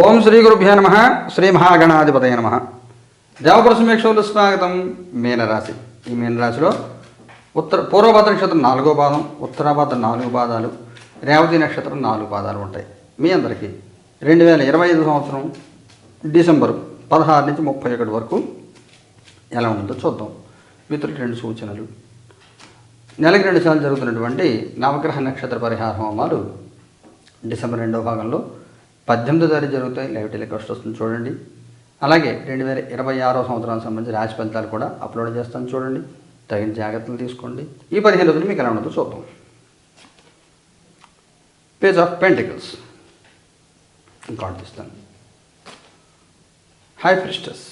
ఓం శ్రీ గురుభ్యో నమ శ్రీ మహాగణాధిపతయ నమ. దేవపుర సమీక్షలు స్వాగతం మీనరాశి. ఈ మీనరాశిలో ఉత్తర పూర్వభద్ర నక్షత్రం నాలుగో పాదం ఉత్తరాభద్ర నాలుగు పాదాలు రేవతి నక్షత్రం నాలుగు పాదాలు ఉంటాయి. మీ అందరికీ రెండు వేల ఇరవై ఐదు సంవత్సరం డిసెంబర్ పదహారు నుంచి ముప్పై ఒకటి వరకు ఎలా ఉంటుందో చూద్దాం. మిత్రులకి రెండు సూచనలు. నెలకి రెండు సార్లు జరుగుతున్నటువంటి నవగ్రహ నక్షత్ర పరిహార హోమాలు డిసెంబర్ రెండవ భాగంలో పద్దెనిమిదో తారీఖు జరుగుతాయి. లైవ్ టెలికాస్ట్ వస్తుంది చూడండి. అలాగే రెండు వేల ఇరవై ఆరో సంవత్సరానికి సంబంధించి రాశి ఫలితాలు కూడా అప్లోడ్ చేస్తాను చూడండి. తగిన జాగ్రత్తలు తీసుకోండి. ఈ పదిహేను రోజులు మీకు ఎలా ఉండదో చూద్దాం. Page of pentacles. ఇంకోటి తీస్తాను. High priestess.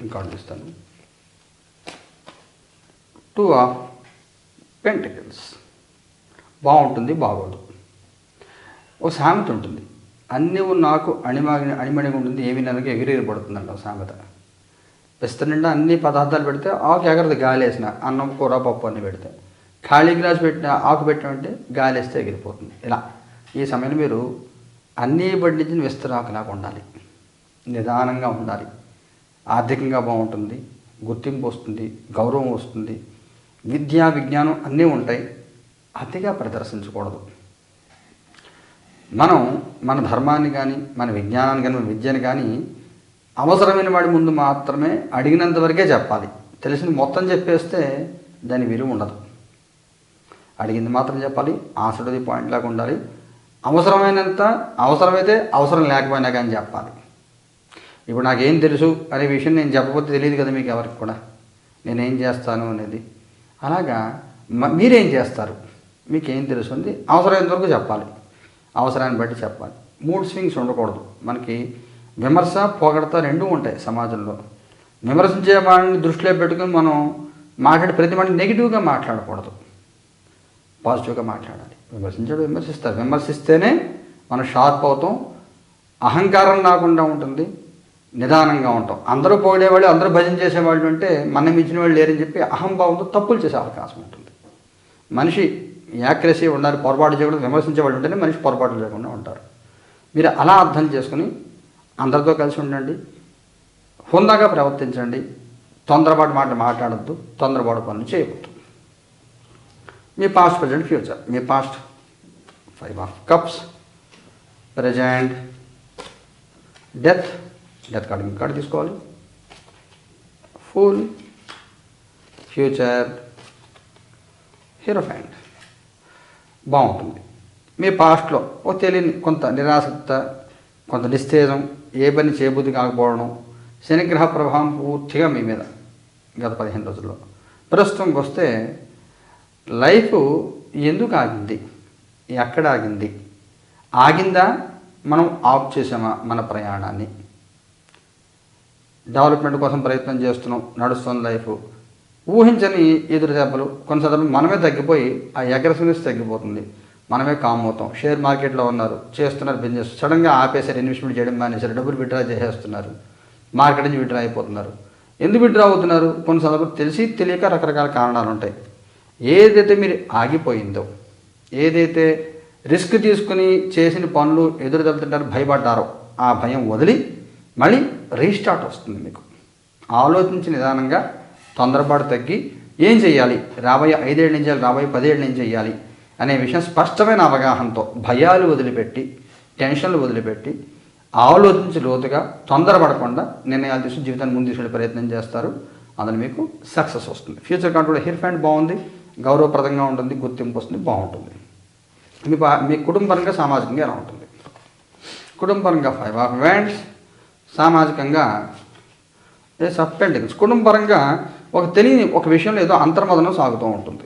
ఇంకోటి తీస్తాను. Two of pentacles. బాగుంటుంది బాగోదు. ఓ సామెత ఉంటుంది. అన్నీ నాకు అణిమాగి అణిమణిగా ఉంటుంది ఏమి నెలకి ఎగిరి సామెత. పెస్త నిండా అన్ని పదార్థాలు పెడితే ఆకు ఎగరదు గాలి వేసిన అన్నం కూర పప్పు అన్ని పెడితే. ఖాళీ గ్లాస్ పెట్టిన ఆకు పెట్టామంటే గాలి వేస్తే ఎగిరిపోతుంది. ఇలా. ఈ సమయంలో మీరు అన్నీ పండించిన విస్తరాకులాగా ఉండాలి. నిదానంగా ఉండాలి. ఆర్థికంగా బాగుంటుంది గుర్తింపు వస్తుంది గౌరవం వస్తుంది విద్య విజ్ఞానం అన్నీ ఉంటాయి. అతిగా ప్రదర్శించకూడదు. మనం మన ధర్మాన్ని కానీ మన విజ్ఞానాన్ని కానీ మన విద్యను కానీ అవసరమైన వాడి ముందు మాత్రమే అడిగినంత వరకే చెప్పాలి. తెలిసింది మొత్తం చెప్పేస్తే దాని విలువ ఉండదు. అడిగింది మాత్రం చెప్పాలి ఆసడది పాయింట్ లాగా ఉండాలి. అవసరమైనంత అవసరమైతే అవసరం లేకపోయినా కానీ చెప్పాలి. ఇప్పుడు నాకేం తెలుసు అనే విషయం నేను చెప్పకపోతే తెలియదు కదా మీకు ఎవరికి కూడా. నేనేం చేస్తాను అనేది. అలాగా మీరేం చేస్తారు? మీకేం తెలుసు ఉంది అవసరమైనంత వరకు చెప్పాలి. అవసరాన్ని బట్టి చెప్పాలి. మూడ్ స్వింగ్స్ ఉండకూడదు. మనకి విమర్శ పొగడత రెండూ ఉంటాయి సమాజంలో. విమర్శించే వాడిని దృష్టిలో పెట్టుకుని మనం మాట్లాడే ప్రతి మాట నెగిటివ్గా మాట్లాడకూడదు. పాజిటివ్గా మాట్లాడాలి. విమర్శించాడు విమర్శిస్తారు విమర్శిస్తేనే మనం షార్ప్ అవుతాం. అహంకారం రాకుండా ఉంటుంది. నిదానంగా ఉంటాం. అందరూ పొగిడేవాళ్ళు అందరూ భజన చేసేవాళ్ళు అంటే మనం ఇచ్చిన వాళ్ళు లేరని చెప్పి అహంభావంతో తప్పులు చేసే అవకాశం ఉంటుంది. మనిషి యాక్రసీ ఉండాలి పొరపాటు చేయకుండా విమర్శించే వాళ్ళు ఉంటేనే మనిషి పొరపాటు చేయకుండా ఉంటారు. మీరు అలా అర్థం చేసుకుని అందరితో కలిసి ఉండండి. హుందాగా ప్రవర్తించండి. తొందరపాటు మాట మాట్లాడద్దు తొందరపాటు పనులు చేయవద్దు మీ past present future me past five of cups present death death card me card తీసుకోవాలి. ఫుల్ ఫ్యూచర్ హీరో ఫ్యాండ్ బాగుంటుంది. మీ పాస్ట్లో ఓ తెలియని కొంత నిరాసక్త కొంత నిస్తేజం ఏ పని చేయబుద్ధి కాకపోవడం శనిగ్రహ ప్రభావం పూర్తిగా మీ మీద గత పదిహేను రోజుల్లో. ప్రస్తుతంకి వస్తే లైఫ్ ఎందుకు ఆగింది? ఎక్కడ ఆగింది? ఆగిందా? మనం ఆఫ్ చేసామా మన ప్రయాణాన్ని? డెవలప్మెంట్ కోసం ప్రయత్నం చేస్తున్నాం నడుస్తుంది లైఫ్. ఊహించని ఎదురు దెబ్బలు కొన్ని సందర్భం మనమే తగ్గిపోయి ఆ అగ్రెసివ్నెస్ తగ్గిపోతుంది. మనమే కామ్ అవుతాం షేర్ మార్కెట్లో ఉన్నారు చేస్తున్నారు బిజినెస్ సడన్గా ఆపేశారు ఇన్వెస్ట్మెంట్ చేయడం మానేశారు డబ్బులు విడ్డ్రా చేసేస్తున్నారు. మార్కెట్ నుంచి విడ్డ్రా అయిపోతున్నారు. ఎందుకు విడ్డ్రా అవుతున్నారు? కొన్ని సందర్భాలు తెలిసి తెలియక రకరకాల కారణాలు ఉంటాయి. ఏదైతే మీరు ఆగిపోయిందో ఏదైతే రిస్క్ తీసుకుని చేసిన పనులు ఎదురు దెబ్బతింటారు భయపడ్డారో ఆ భయం వదిలి మళ్ళీ రీస్టార్ట్ వస్తుంది మీకు. ఆలోచించి నిదానంగా తొందరపాటు తగ్గి ఏం చేయాలి రాబోయే ఐదేళ్ళ నుంచి చేయాలి రాబోయే పదేళ్ళ నుంచి చేయాలి అనే విషయం స్పష్టమైన అవగాహనతో భయాలు వదిలిపెట్టి టెన్షన్లు వదిలిపెట్టి ఆలోచించి లోతుగా తొందరపడకుండా నిర్ణయాలు తీసుకుని జీవితాన్ని ముందు తీసుకునే ప్రయత్నం చేస్తారు. అందులో మీకు సక్సెస్ వస్తుంది. ఫ్యూచర్ కంట్రోల్ హియర్ ఫ్యాండ్ బాగుంది గౌరవప్రదంగా ఉంటుంది గుర్తింపు వస్తుంది బాగుంటుంది. మీ పా- మీ కుటుంబపరంగా సామాజికంగా ఎలా ఉంటుంది? కుటుంబపరంగా ఫైవ్ ఆఫ్ వ్యాండ్స్ సామాజికంగా ఎస్ ఆఫ్ కుటుంబపరంగా ఒక తెలియని ఒక విషయంలో ఏదో అంతర్మదనం సాగుతూ ఉంటుంది.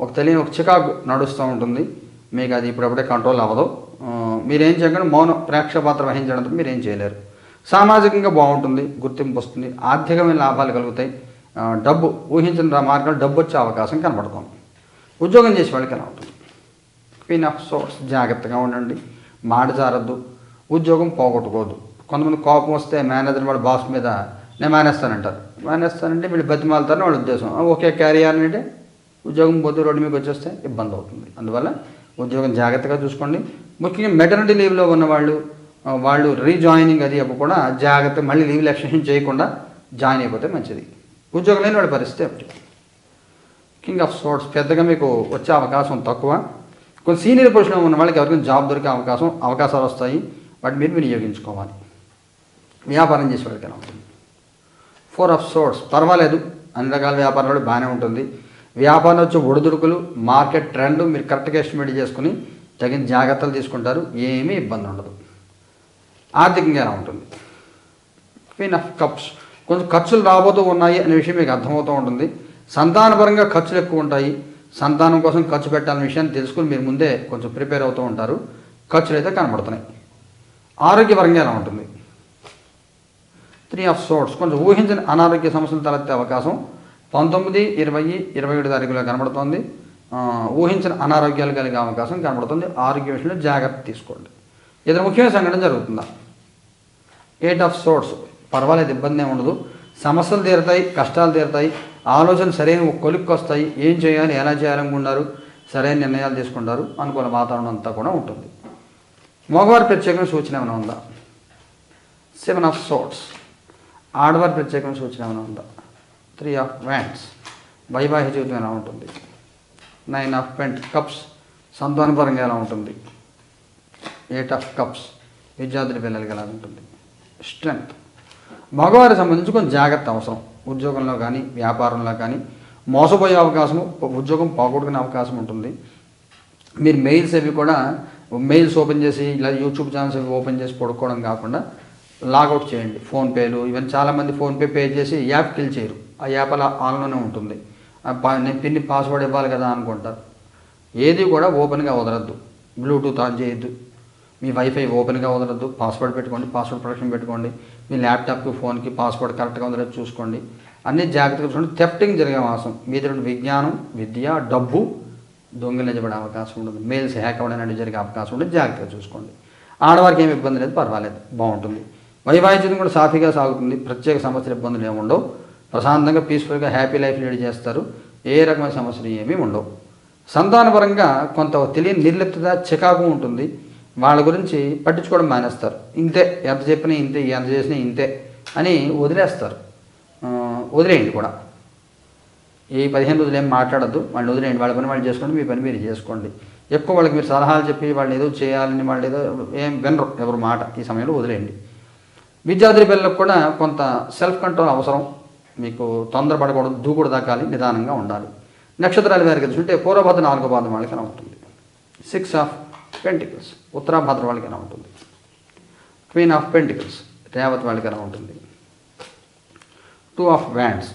ఒక తెలియని ఒక చికాకు నడుస్తూ ఉంటుంది. మీకు అది ఇప్పుడప్పుడే కంట్రోల్ అవ్వదు. మీరేం చేయకుండా మౌన ప్రేక్షపాత్ర వహించడంతో మీరేం చేయలేరు. సామాజికంగా బాగుంటుంది గుర్తింపు వస్తుంది ఆర్థికమైన లాభాలు కలుగుతాయి. డబ్బు ఊహించిన మార్గంలో డబ్బు వచ్చే అవకాశం కనబడుతుంది. ఉద్యోగం చేసే వాళ్ళకి ఎలా ఉంటుంది? క్వీన్ ఆఫ్ సోర్స్ జాగ్రత్తగా ఉండండి. మాట జారద్దు. ఉద్యోగం పోగొట్టుకోవద్దు. కొంతమంది కోపం వస్తే మేనేజర్ వాళ్ళ బాస్ మీద నేను మానేస్తానంటారు. మానేస్తానంటే వీళ్ళు బతిమాలతారని వాళ్ళ ఉద్దేశం. ఓకే క్యారీ అంటే ఉద్యోగం పోతే రోడ్డు మీకు వచ్చేస్తే ఇబ్బంది అవుతుంది. అందువల్ల ఉద్యోగం జాగ్రత్తగా చూసుకోండి. ముఖ్యంగా మెటర్నిటీ లీవ్లో ఉన్నవాళ్ళు వాళ్ళు వాళ్ళు రీజాయినింగ్ అది అప్పుడు కూడా జాగ్రత్త మళ్ళీ లీవ్ ఎక్స్టెన్షన్ చేయకుండా జాయిన్ అయిపోతే మంచిది. ఉద్యోగం లేని వాడి పరిస్థితి ఒకటి కింగ్ ఆఫ్ సోర్ట్స్ పెద్దగా మీకు వచ్చే అవకాశం తక్కువ. కొంచెం సీనియర్ పొజిషన్లో ఉన్న వాళ్ళకి ఎవరికైనా జాబ్ దొరికే అవకాశం అవకాశాలు వస్తాయి. వాటి మీరు వినియోగించుకోవాలి. వ్యాపారం చేసే ఎలా ఉంటుంది? Four of swords. పర్వాలేదు అన్ని రకాల వ్యాపారాలు బాగానే ఉంటుంది. వ్యాపారం వచ్చే ఒడిదుడుకులు మార్కెట్ ట్రెండ్ మీరు కరెక్ట్గా ఎస్టిమేట్ చేసుకుని తగిన జాగ్రత్తలు తీసుకుంటారు. ఏమీ ఇబ్బంది ఉండదు. ఆర్థికంగా ఎలా ఉంటుంది? క్వీన్ ఆఫ్ కప్స్ కొంచెం ఖర్చులు రాబోతూ ఉన్నాయి అనే విషయం మీకు అర్థమవుతూ ఉంటుంది. సంతానపరంగా ఖర్చులు ఎక్కువ ఉంటాయి. సంతానం కోసం ఖర్చు పెట్టాలనే విషయాన్ని తెలుసుకుని మీరు ముందే కొంచెం ప్రిపేర్ అవుతూ ఉంటారు. ఖర్చులు అయితే కనబడుతున్నాయి. ఆరోగ్యపరంగా ఎలా ఉంటుంది? త్రీ ఆఫ్ సోర్ట్స్ కొంచెం ఊహించని అనారోగ్య సమస్యలు తలెత్తే అవకాశం. పంతొమ్మిది ఇరవై ఇరవై ఏడు తారీఖులో కనబడుతోంది. ఊహించిన అనారోగ్యాలు కలిగే అవకాశం కనబడుతుంది. ఆరోగ్య విషయంలో జాగ్రత్త తీసుకోండి. ఏదైనా ముఖ్యమైన సంఘటన జరుగుతుందా? ఎయిట్ ఆఫ్ సోర్ట్స్ పర్వాలేదు ఇబ్బంది ఏమి ఉండదు. సమస్యలు తీరుతాయి కష్టాలు తీరుతాయి. ఆలోచన సరైన కొలిక్కి వస్తాయి. ఏం చేయాలి ఎలా చేయాలనుకున్నారు సరైన నిర్ణయాలు తీసుకుంటారు. అనుకూల వాతావరణం అంతా కూడా ఉంటుంది. మగవారి ప్రత్యేకమైన సూచన ఏమైనా ఉందా? సెవెన్ ఆఫ్ సోర్ట్స్ ఆడవారి ప్రత్యేకమైన సూచన ఏమైనా ఉందా? త్రీ ఆఫ్ వ్యాండ్స్ వైవాహిక జీవితం ఎలా ఉంటుంది? నైన్ ఆఫ్ పెంట్ కప్స్ సంతానపరంగా ఎలా ఉంటుంది? ఎయిట్ ఆఫ్ కప్స్ విద్యార్థుల పిల్లలకి ఎలా ఉంటుంది? స్ట్రెంగ్త్ మగవారికి సంబంధించి కొంచెం జాగ్రత్త అవసరం. ఉద్యోగంలో కానీ వ్యాపారంలో కానీ మోసపోయే అవకాశము ఉద్యోగం పోగొట్టుకునే అవకాశం ఉంటుంది. మీరు మెయిల్స్ అవి కూడా మెయిల్స్ ఓపెన్ చేసి ఇలా యూట్యూబ్ ఛానల్స్ అవి ఓపెన్ చేసి పడుకోవడం కాకుండా లాగౌట్ చేయండి. ఫోన్పేలు ఇవన్నీ చాలామంది ఫోన్పే పే చేసి యాప్ కిల్ చేయరు. ఆ యాప్ అలా ఆన్లోనే ఉంటుంది. నేను పిన్ని పాస్వర్డ్ ఇవ్వాలి కదా అనుకుంటారు ఏది కూడా ఓపెన్గా వదలద్దు. బ్లూటూత్ ఆన్ చేయొద్దు. మీ వైఫై ఓపెన్గా వదలద్దు. పాస్వర్డ్ పెట్టుకోండి పాస్వర్డ్ ప్రొటెక్షన్ పెట్టుకోండి. మీ ల్యాప్టాప్కి ఫోన్కి పాస్వర్డ్ కరెక్ట్గా ఉందో చూసుకోండి. అన్ని జాగ్రత్తగా చూసుకోండి. థెఫ్టింగ్ జరిగే అవకాశం మీ దగ్గర విజ్ఞానం విద్య డబ్బు దొంగిలించబడే అవకాశం ఉంటుంది మెయిల్స్ హ్యాక్ అవ్వడం అనేది జరిగే అవకాశం ఉంటుంది జాగ్రత్తగా చూసుకోండి. ఆడవారికి ఏమి ఇబ్బంది లేదు పర్వాలేదు. బాగుంటుంది. వైవాహిక కూడా సాఫీగా సాగుతుంది. ప్రత్యేక సమస్యలు ఇబ్బందులు ఏమి ఉండవు. ప్రశాంతంగా పీస్ఫుల్గా హ్యాపీ లైఫ్ లీడ్ చేస్తారు. ఏ రకమైన సమస్యలు ఏమీ ఉండవు. సంతానపరంగా కొంత తెలియని నిర్లిప్తత చికాకు ఉంటుంది. వాళ్ళ గురించి పట్టించుకోవడం మానేస్తారు. ఇంతే ఎంత చెప్పినా ఇంతే ఎంత చేసినా ఇంతే అని వదిలేస్తారు. వదిలేయండి కూడా. ఈ పదిహేను రోజులు ఏం మాట్లాడద్దు. వాళ్ళని వదిలేయండి. వాళ్ళ పని వాళ్ళు చేసుకోండి మీ పని మీరు చేసుకోండి. ఎక్కువ వాళ్ళకి మీరు సలహాలు చెప్పి వాళ్ళని ఏదో చేయాలని వాళ్ళు ఏదో ఏం వినరు ఎవరు మాట ఈ సమయంలో వదిలేయండి. విద్యార్థుల పిల్లలకు కూడా కొంత సెల్ఫ్ కంట్రోల్ అవసరం. మీకు తొందరపడకూడదు దూకుడు దాకాలి నిదానంగా ఉండాలి. నక్షత్రాల వారికి చూస్తే పూర్వభద్ర నాలుగో పాదం వాళ్ళకి ఎలా ఉంటుంది? సిక్స్ ఆఫ్ పెంటికల్స్ ఉత్తరాభద్ర వాళ్ళకి ఎలా ఉంటుంది? క్వీన్ ఆఫ్ పెంటికల్స్ రేవత్ వాళ్ళకి ఎలా ఉంటుంది? టూ ఆఫ్ వ్యాండ్స్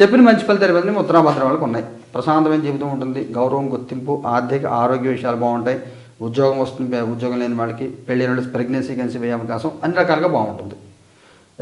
చెప్పిన మంచి ఫలితాలు ఇవన్నీ ఉత్తరాభద్ర వాళ్ళకి ఉన్నాయి. ప్రశాంతమైన జీవితం ఉంటుంది గౌరవం గుర్తింపు ఆర్థిక ఆరోగ్య విషయాలు బాగుంటాయి. ఉద్యోగం వస్తుంది ఉద్యోగం లేని వాళ్ళకి పెళ్ళి నుండి ప్రెగ్నెన్సీ కన్సీవ్ అయ్యే అవకాశం అన్ని రకాలుగా బాగుంటుంది.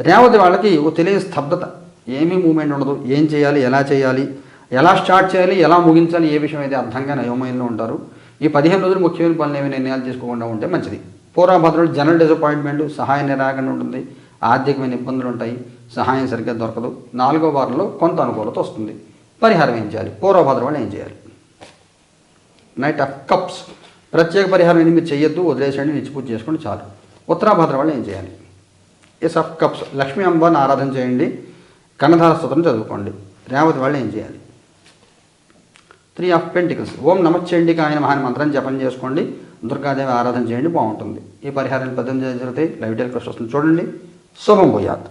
రేవతి వాళ్ళకి ఒక తెలియని స్తబ్దత. ఏమీ మూమెంట్ ఉండదు. ఏం చేయాలి? ఎలా చేయాలి? ఎలా స్టార్ట్ చేయాలి? ఎలా ముగించాలి? ఏ విషయం అయితే అర్థంగా నయోమయంలో ఉంటారు. ఈ పదిహేను రోజులు ముఖ్యమైన పనులు ఏమైనా నిర్ణయాలు తీసుకోకుండా ఉంటే మంచిది. పూర్వభద్రుడు జనరల్ డిసప్పాయింట్మెంట్ సహాయ నిరాకరణ ఉంటుంది. ఆర్థికమైన ఇబ్బందులు ఉంటాయి. సహాయం సరిగ్గా దొరకదు. నాలుగో వారంలో కొంత అనుకూలత వస్తుంది. పరిహారం ఏం చేయాలి? పూర్వభద్రం వాళ్ళు ఏం చేయాలి? Knight of cups. ప్రత్యేక పరిహారం ఏమి మీరు చేయొద్దు వదిలేసేయండి నిచ్చి పూజ చేసుకోండి చాలు. ఉత్తరాభద్ర వాళ్ళు ఏం చేయాలి? ఎస్ ఆఫ్ కప్స్ లక్ష్మీ అంబాన్ని ఆరాధన చేయండి కన్నధార స్తోత్రం చదువుకోండి. రేవతి వాళ్ళు ఏం చేయాలి? Three of pentacles. ఓం నమశ్చండిక ఆయన మహాని మంత్రం జపం చేసుకోండి దుర్గాదేవి ఆరాధన చేయండి బాగుంటుంది. ఈ పరిహారాన్ని పద్దెనిమిది జరుగుతాయి లైవ్ టెలికాస్ట్ వస్తుంది చూడండి. శుభం పోయాత్